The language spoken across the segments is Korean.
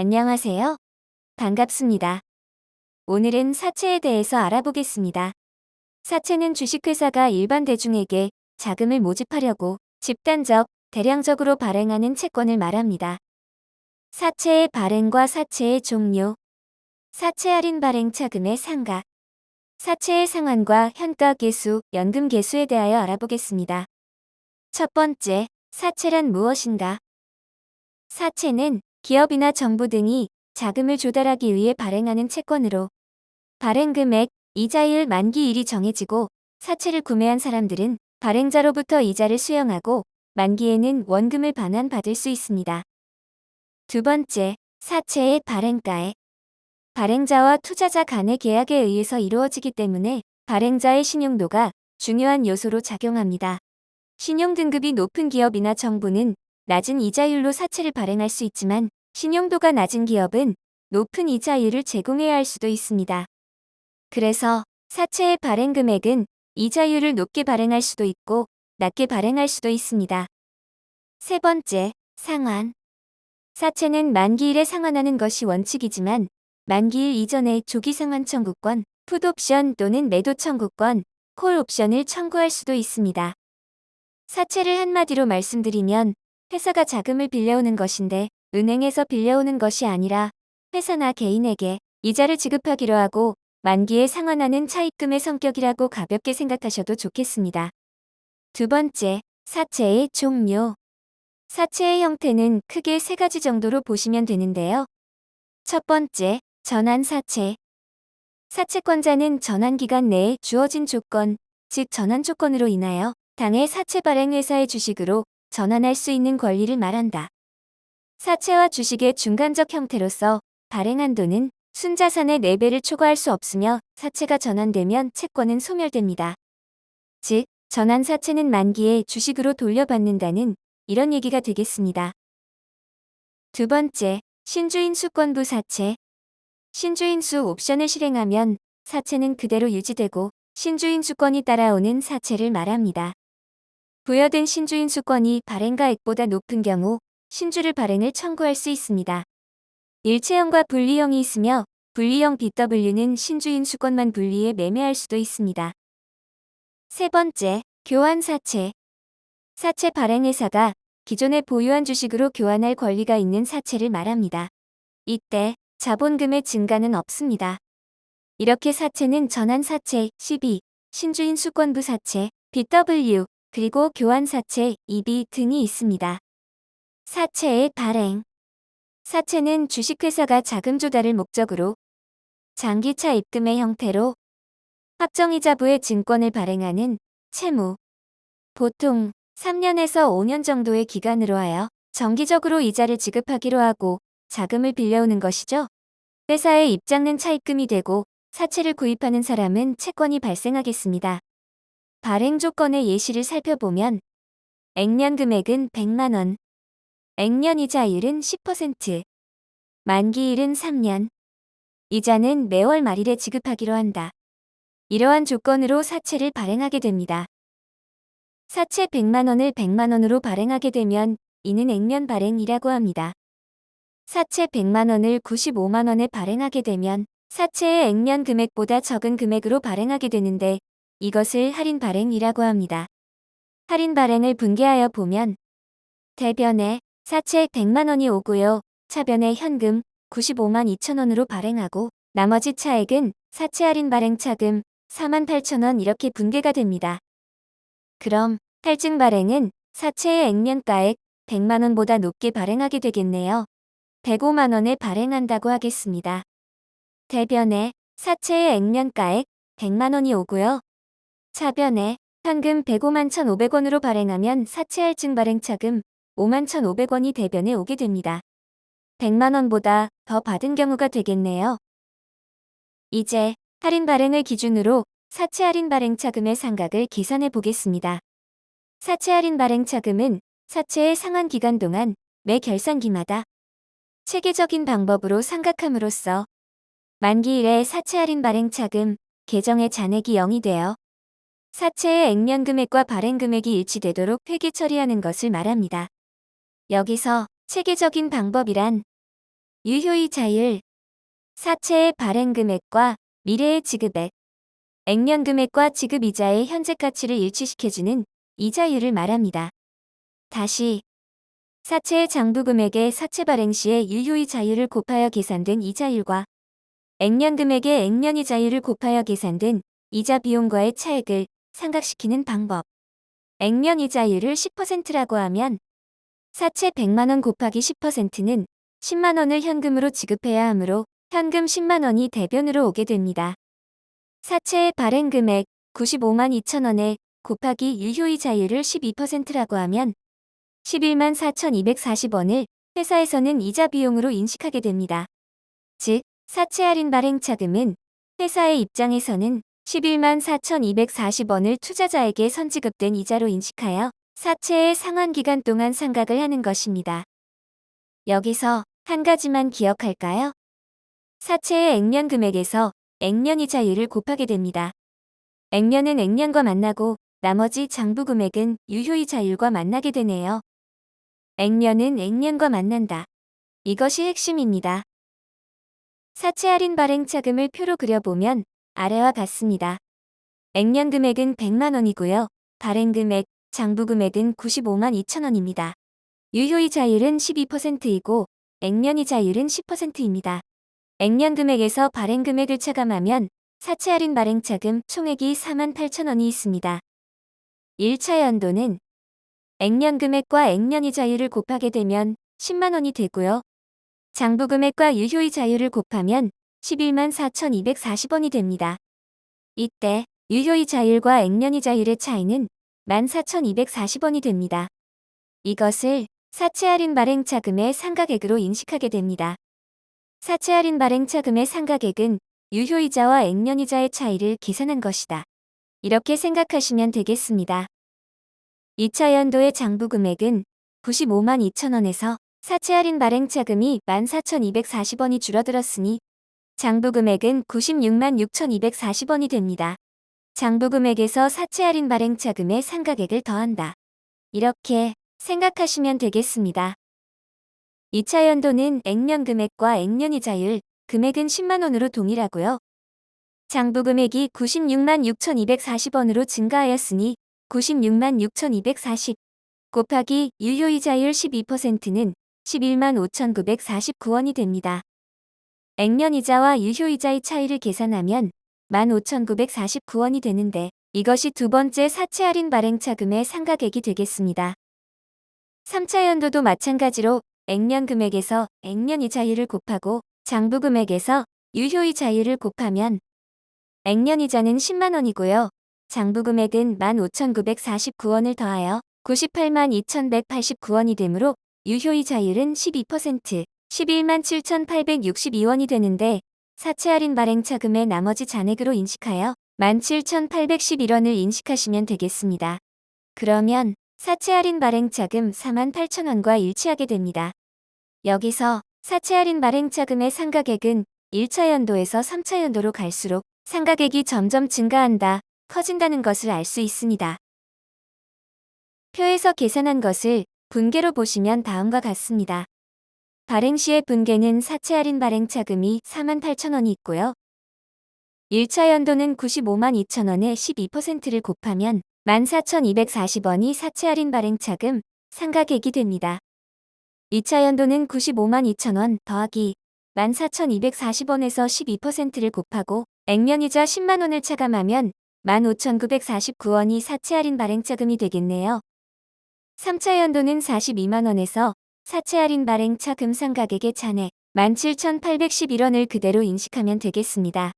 안녕하세요. 반갑습니다. 오늘은 사채에 대해서 알아보겠습니다. 사채는 주식회사가 일반 대중에게 자금을 모집하려고 집단적, 대량적으로 발행하는 채권을 말합니다. 사채의 발행과 사채의 종류, 사채 할인 발행 차금의 상가, 사채의 상환과 현가 개수, 연금 개수에 대하여 알아보겠습니다. 첫 번째, 사채란 무엇인가? 사채는 기업이나 정부 등이 자금을 조달하기 위해 발행하는 채권으로 발행 금액, 이자율 만기일이 정해지고 사채를 구매한 사람들은 발행자로부터 이자를 수령하고 만기에는 원금을 반환받을 수 있습니다. 두 번째, 사채의 발행가액. 발행자와 투자자 간의 계약에 의해서 이루어지기 때문에 발행자의 신용도가 중요한 요소로 작용합니다. 신용 등급이 높은 기업이나 정부는 낮은 이자율로 사채를 발행할 수 있지만 신용도가 낮은 기업은 높은 이자율을 제공해야 할 수도 있습니다. 그래서 사채의 발행 금액은 이자율을 높게 발행할 수도 있고 낮게 발행할 수도 있습니다. 세 번째, 상환. 사채는 만기일에 상환하는 것이 원칙이지만 만기일 이전에 조기 상환 청구권, 풋옵션 또는 매도 청구권, 콜 옵션을 청구할 수도 있습니다. 사채를 한마디로 말씀드리면 회사가 자금을 빌려오는 것인데 은행에서 빌려오는 것이 아니라 회사나 개인에게 이자를 지급하기로 하고 만기에 상환하는 차입금의 성격이라고 가볍게 생각하셔도 좋겠습니다. 두 번째, 사채의 종류. 사채의 형태는 크게 세 가지 정도로 보시면 되는데요. 첫 번째, 전환사채. 사채권자는 전환기간 내에 주어진 조건, 즉 전환 조건으로 인하여 당해 사채 발행 회사의 주식으로 전환할 수 있는 권리를 말한다. 사채와 주식의 중간적 형태로서 발행 한도는 순자산의 4배를 초과할 수 없으며 사채가 전환되면 채권은 소멸됩니다. 즉, 전환 사채는 만기에 주식으로 돌려받는다는 이런 얘기가 되겠습니다. 두 번째, 신주인 수권부 사채. 신주인 수 옵션을 실행하면 사채는 그대로 유지되고 신주인 수권이 따라오는 사채를 말합니다. 부여된 신주인 수권이 발행가액보다 높은 경우 신주를 발행을 청구할 수 있습니다. 일체형과 분리형이 있으며 분리형 BW는 신주인 수권만 분리해 매매할 수도 있습니다. 세 번째, 교환 사채. 사채 발행회사가 기존에 보유한 주식으로 교환할 권리가 있는 사채를 말합니다. 이때 자본금의 증가는 없습니다. 이렇게 사채는 전환 사채 12, 신주인 수권부 사채 BW, 그리고 교환 사채 EB 등이 있습니다. 사채의 발행 사채는 주식회사가 자금 조달을 목적으로 장기차 입금의 형태로 확정이자부의 증권을 발행하는 채무 보통 3년에서 5년 정도의 기간으로 하여 정기적으로 이자를 지급하기로 하고 자금을 빌려오는 것이죠. 회사의 입장은 차입금이 되고 사채를 구입하는 사람은 채권이 발생하겠습니다. 발행 조건의 예시를 살펴보면 액면 금액은 100만 원, 액면 이자율은 10%, 만기일은 3년, 이자는 매월 말일에 지급하기로 한다. 이러한 조건으로 사채를 발행하게 됩니다. 사채 100만원을 100만원으로 발행하게 되면 이는 액면 발행이라고 합니다. 사채 100만원을 95만원에 발행하게 되면 사채의 액면 금액보다 적은 금액으로 발행하게 되는데 이것을 할인 발행이라고 합니다. 할인 발행을 분개하여 보면 대변에 사채 100만원이 오고요. 차변에 현금 95만 2천원으로 발행하고 나머지 차액은 사채 할인 발행 차금 4만 8천원 이렇게 분개가 됩니다. 그럼 탈증 발행은 사채의 액면가액 100만원보다 높게 발행하게 되겠네요. 105만원에 발행한다고 하겠습니다. 대변에 사채의 액면가액 100만원이 오고요. 차변에 현금 105만 1,500원으로 발행하면 사채 할증 발행 차금 5만 1,500원이 대변에 오게 됩니다. 100만원보다 더 받은 경우가 되겠네요. 이제 할인 발행을 기준으로 사채 할인 발행 차금의 상각을 계산해 보겠습니다. 사채 할인 발행 차금은 사채의 상환 기간 동안 매 결산기마다 체계적인 방법으로 상각함으로써 만기일에 사채 할인 발행 차금 계정의 잔액이 0이 되어 사채의 액면 금액과 발행 금액이 일치되도록 회계 처리하는 것을 말합니다. 여기서 체계적인 방법이란 유효의 자율, 사채의 발행 금액과 미래의 지급액, 액면 금액과 지급 이자의 현재 가치를 일치시켜주는 이자율을 말합니다. 다시 사채의 장부 금액의 사채 발행 시의 유효의 자율을 곱하여 계산된 이자율과 액면 금액의 액면 이자율을 곱하여 계산된 이자 비용과의 차액을 삼각시키는 방법. 액면 이자율을 10%라고 하면 사채 100만원 곱하기 10%는 10만원을 현금으로 지급해야 하므로 현금 10만원이 대변으로 오게 됩니다. 사채의 발행 금액 95만 2천원에 곱하기 유효의 자율을 12%라고 하면 11만 4,240원을 회사에서는 이자 비용으로 인식하게 됩니다. 즉, 사채 할인 발행 차금은 회사의 입장에서는 11만 4,240원을 투자자에게 선지급된 이자로 인식하여 사채의 상환 기간 동안 상각을 하는 것입니다. 여기서 한 가지만 기억할까요? 사채의 액면 금액에서 액면 이자율을 곱하게 됩니다. 액면은 액면과 만나고 나머지 장부 금액은 유효이자율과 만나게 되네요. 액면은 액면과 만난다. 이것이 핵심입니다. 사채 할인 발행 차금을 표로 그려보면 아래와 같습니다. 액면 금액은 100만 원이고요. 발행 금액, 장부 금액은 95만 2천 원입니다. 유효이자율은 12%이고 액면이자율은 10%입니다. 액면 금액에서 발행 금액을 차감하면 사채 할인 발행 차금 총액이 4만 8천 원이 있습니다. 1차 연도는 액면 금액과 액면 이자율을 곱하게 되면 10만 원이 되고요. 장부 금액과 유효의 자율을 곱하면 11만 4,240원이 됩니다. 이때 유효의 자율과 액면의 자율의 차이는 14,240원이 됩니다. 이것을 사채 할인 발행 차금의 상각액으로 인식하게 됩니다. 사채 할인 발행 차금의 상각액은 유효이자와 액면이자의 차이를 계산한 것이다. 이렇게 생각하시면 되겠습니다. 2차 연도의 장부 금액은 95만 2천원에서 사채 할인 발행 차금이 14,240원이 줄어들었으니 장부 금액은 96만 6,240원이 됩니다. 장부 금액에서 사채 할인 발행 차금의 상각액을 더한다. 이렇게 생각하시면 되겠습니다. 2차 연도는 액면 금액과 액면 이자율, 금액은 10만원으로 동일하고요. 장부 금액이 96만 6,240원으로 증가하였으니 96만 6,240 곱하기 유효 이자율 12%는 11만 5,949원이 됩니다. 액면 이자와 유효 이자의 차이를 계산하면 15,949원이 되는데 이것이 두 번째 사채 할인 발행 차금의 상각액이 되겠습니다. 3차 연도도 마찬가지로 액면 금액에서 액면 이자율을 곱하고 장부 금액에서 유효의 자율을 곱하면 액면 이자는 10만원이고요. 장부 금액은 15,949원을 더하여 98만 2,189원이 되므로 유효의 자율은 12%, 11만 7,862원이 되는데 사채 할인 발행 차금의 나머지 잔액으로 인식하여 17,811원을 인식하시면 되겠습니다. 그러면 사채 할인 발행 차금 4만 8천원과 일치하게 됩니다. 여기서 사채 할인 발행 차금의 상각액은 1차 연도에서 3차 연도로 갈수록 상각액이 점점 증가한다, 커진다는 것을 알 수 있습니다. 표에서 계산한 것을 분계로 보시면 다음과 같습니다. 발행 시의 분계는 사채 할인 발행 차금이 4만 8천 원이 있고요. 1차 연도는 95만 2천 원에 12%를 곱하면 14,240원이 사채 할인 발행 차금 상각액이 됩니다. 2차 연도는 95만 2천 원 더하기 14,240원에서 12%를 곱하고 액면이자 10만 원을 차감하면 15,949원이 사채 할인 발행 차금이 되겠네요. 3차 연도는 42만 원에서 사채 할인 발행 차 금 상각액의 잔액 17,811원을 그대로 인식하면 되겠습니다.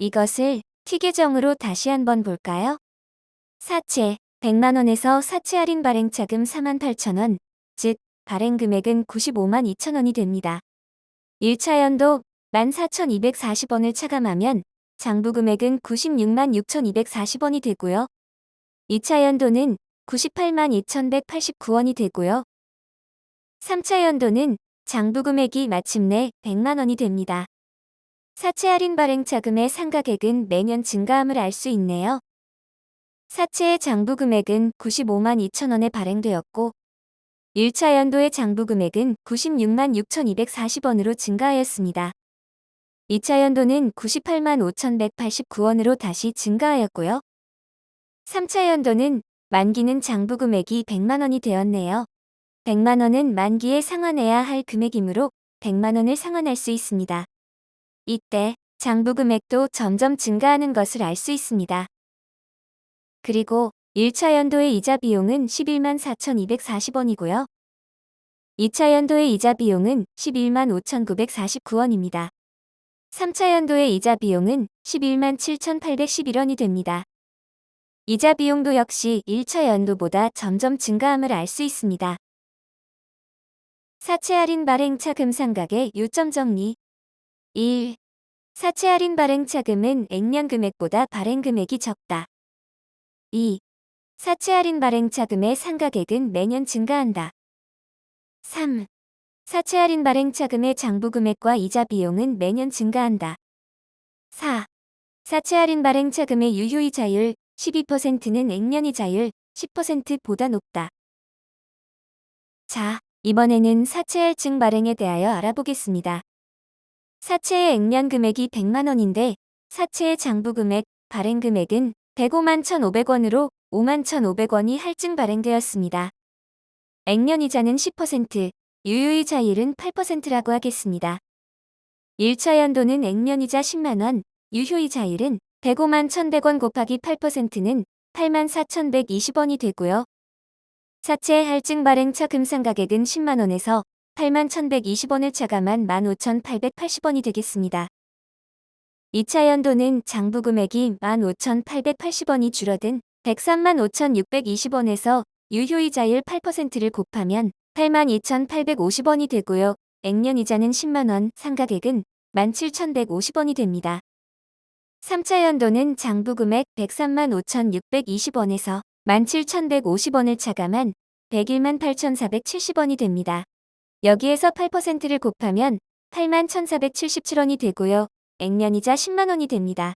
이것을 T 계정으로 다시 한번 볼까요? 사채 100만원에서 사채 할인 발행 차금 48,000원, 즉 발행 금액은 95만 2천원이 됩니다. 1차 연도 14,240원을 차감하면 장부 금액은 96만 6,240원이 되고요. 2차 연도는 98만 2,189원이 되고요. 3차 연도는 장부 금액이 마침내 100만 원이 됩니다. 사채 할인 발행 자금의 상각액은 매년 증가함을 알 수 있네요. 사채의 장부 금액은 95만 2천 원에 발행되었고 1차 연도의 장부 금액은 96만 6,240원으로 증가하였습니다. 2차 연도는 98만 5,189원으로 다시 증가하였고요. 3차 연도는 만기는 장부 금액이 100만 원이 되었네요. 100만 원은 만기에 상환해야 할 금액이므로 100만 원을 상환할 수 있습니다. 이때 장부 금액도 점점 증가하는 것을 알 수 있습니다. 그리고 1차 연도의 이자 비용은 11만 4,240원이고요. 2차 연도의 이자 비용은 11만 5,949원입니다. 3차 연도의 이자 비용은 11만 7,811원이 됩니다. 이자 비용도 역시 1차 연도보다 점점 증가함을 알 수 있습니다. 사채 할인 발행 차 금 상각의 요점 정리 1. 사채 할인 발행 차금은 액면 금액보다 발행 금액이 적다. 2. 사채 할인 발행 차금의 상각액은 매년 증가한다. 3. 사채 할인 발행 차금의 장부 금액과 이자 비용은 매년 증가한다. 4. 사채 할인 발행 차금의 유효이자율 12%는 액면이자율 10%보다 높다. 자, 이번에는 사채 할증 발행에 대하여 알아보겠습니다. 사채의 액면 금액이 100만 원인데 사채의 장부 금액, 발행 금액은 105만 1,500원으로 5만 1,500원이 할증 발행되었습니다. 액면 이자는 10%, 유효이자율은 8%라고 하겠습니다. 1차 연도는 액면 이자 10만 원, 유효이자율은 105만 1,100원 곱하기 8%는 8만 4,120원이 되고요. 사채 할증 발행 차 금 상가액은 10만 원에서 8만 1,120원을 차감한 15,880원이 되겠습니다. 2차 연도는 장부 금액이 15,880원이 줄어든 103만 5,620원에서 유효이자율 8%를 곱하면 82,850원이 되고요. 액면이자는 10만원, 상가액은 17,150원이 됩니다. 3차 연도는 장부 금액 103만 5,620원에서 17,150원을 차감한 101만 8,470원이 됩니다. 여기에서 8%를 곱하면 8만 1,477원이 되고요. 액면이자 10만원이 됩니다.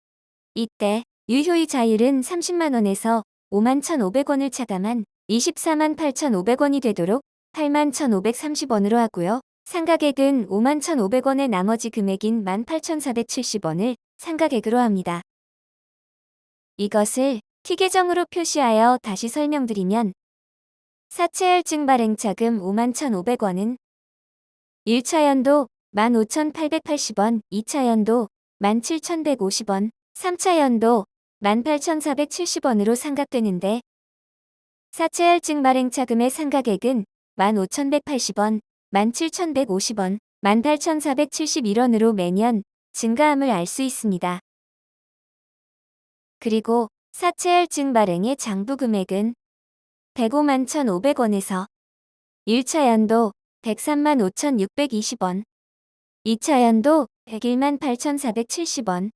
이때 유효이자율은 30만원에서 5만 1,500원을 차감한 24만 8,500원이 되도록 8만 1,530원으로 하고요. 상가액은 5만 1,500원의 나머지 금액인 18,470원을 상가액으로 합니다. 이것을 T계정으로 표시하여 다시 설명드리면 사채할증 발행차금 5만 1,500원은 1차 연도 15,880원, 2차 연도 17,150원, 3차 연도 18,470원으로 상각되는데 사채할증 발행차금의 상각액은 15,180원, 17,150원, 18,471원으로 매년 증가함을 알 수 있습니다. 그리고 사채할증 발행의 장부 금액은 105만 1,500원에서 1차 연도 103만 5,620원, 2차 연도 101만 8,470원,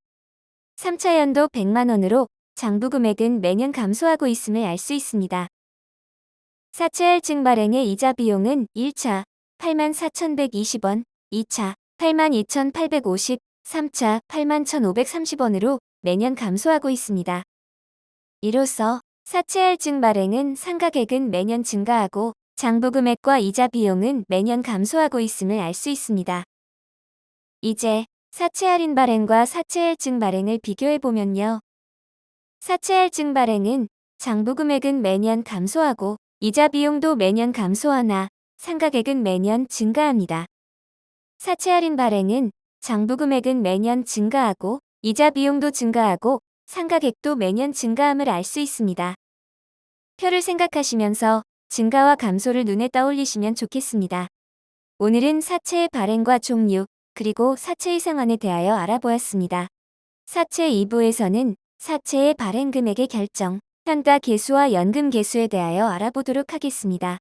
3차 연도 100만 원으로 장부 금액은 매년 감소하고 있음을 알 수 있습니다. 사채할증 발행의 이자 비용은 1차 8만 4,120원, 2차 8만 2,850, 3차 8만 1,530원으로 매년 감소하고 있습니다. 이로써 사채할 증 발행은 상가액은 매년 증가하고 장부 금액과 이자 비용은 매년 감소하고 있음을 알 수 있습니다. 이제 사채 할인 발행과 사채 할증 발행을 비교해 보면요. 사채 할증 발행은 장부 금액은 매년 감소하고 이자 비용도 매년 감소하나 상가액은 매년 증가합니다. 사채 할인 발행은 장부 금액은 매년 증가하고 이자 비용도 증가하고 상가액도 매년 증가함을 알 수 있습니다. 표를 생각하시면서 증가와 감소를 눈에 떠올리시면 좋겠습니다. 오늘은 사채의 발행과 종류, 그리고 사채의 상환에 대하여 알아보았습니다. 사채 2부에서는 사채의 발행 금액의 결정, 현가 개수와 연금 개수에 대하여 알아보도록 하겠습니다.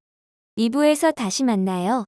2부에서 다시 만나요.